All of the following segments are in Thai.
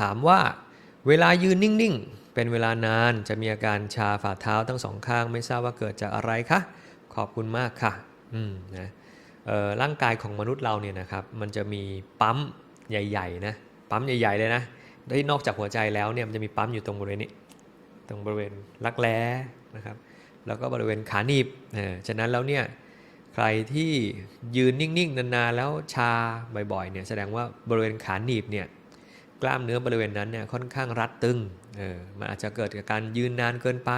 ถามว่าเวลายืนนิ่งๆ เป็นเวลานานจะมีอาการชาฝ่าเท้าทั้งสองข้างไม่ทราบว่าเกิดจากอะไรคะ ขอบคุณมากค่ะ อืมนะเอ่อร่างกายของมนุษย์เราเนี่ยนะครับ มันจะมีปั๊มใหญ่ๆนะ ปั๊มใหญ่ๆเลยนะที่นอกจากหัวใจแล้วเนี่ยมันจะมีปั๊มอยู่ตรงบริเวณนี้ ตรงบริเวณรักแร้นะครับ แล้วก็บริเวณขาหนีบเออฉะนั้นแล้วเนี่ย ใครที่ยืนนิ่งๆนานๆแล้วชาบ่อยๆเนี่ยแสดงว่าบริเวณขาหนีบเนี่ยกล้ามเนื้อบริเวณนั้นเนี่ยค่อนข้างรัดตึงเออมันอาจจะเกิดจากการยืนนานเกินไป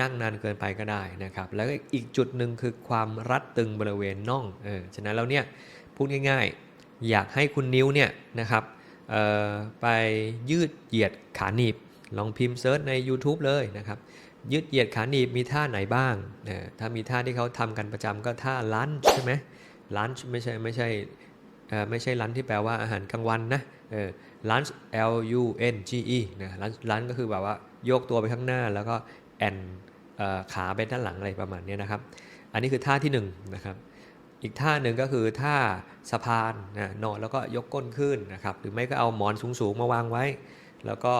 นั่งนานเกินไปก็ได้นะครับ แล้วก็อีกจุดหนึ่งคือความรัดตึงบริเวณน่องเออฉะนั้นแล้วเนี่ยพูดง่ายๆ อยากให้คุณนิ้วเนี่ยนะครับเออไปยืดเหยียดขาหนีบ ลองพิมพ์เซิร์ชใน YouTube เลยนะครับ ยืดเหยียดขาหนีบมีท่าไหนบ้างเออถ้ามีท่าที่เขาทำกันประจำก็ท่าลันช์ใช่ไหมลันช์ไม่ใช่ไม่ใช่ไม่ใช่ลันช์ที่แปลว่าอาหารกลางวันนะเออ lunge L U N G E นะลันลันก็คือแบบว่าโยกตัวไปข้างหน้าแล้วก็แอนขาไปด้านหลังอะไรประมาณนี้นะครับ อันนี้คือท่าที่1นงนะครับอีกท่าหนึ่งก็คือท่าสะพานนะนอนแล้วก็ยกก้นขึ้นนะครับหรือไม่ก็เอาหมอนสูงๆมาวางไว้ แล้วก็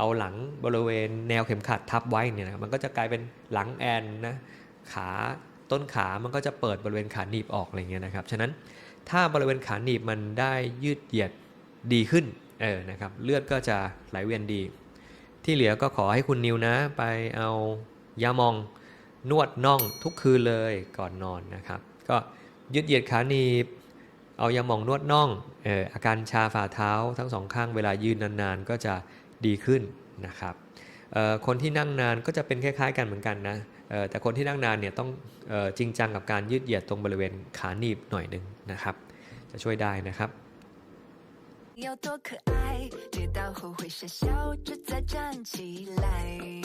เอาหลังบริเวณแนวเข็มขัดทับไว้เนี่ยนะมันก็จะกลายเป็นหลังแอนนะขาต้นขามันก็จะเปิดบริเวณขาหนีบออกอะไรเงี้ยนะครับฉะนั้นถ้าบริเวณขาหนีบมันได้ยืดเหยียดดีขึ้นเออนะครับเลือดก็จะไหลเวียนดี ที่เหลือก็ขอให้คุณนิวนะ ไปเอายาหมองนวดน่องทุกคืนเลยก่อนนอนนะครับ ก็ยืดเหยียดขาหนีบ เอายาหมองนวดน่องเอออาการชาฝ่าเท้าทั้งสองข้างเวลายืนนานๆ ก็จะ ดีขึ้นนะครับเอ่อคนที่นั่งนานก็จะเป็นคล้ายๆกันเหมือนกันนะเอ่อแต่คนที่นั่งนานเนี่ยต้องเออจริงจังกับการยืดเหยียดตรงบริเวณขาหนีบหน่อยหนึ่งนะครับ จะช่วยได้นะครับ 有多可爱，跌倒后会傻笑，着再站起来。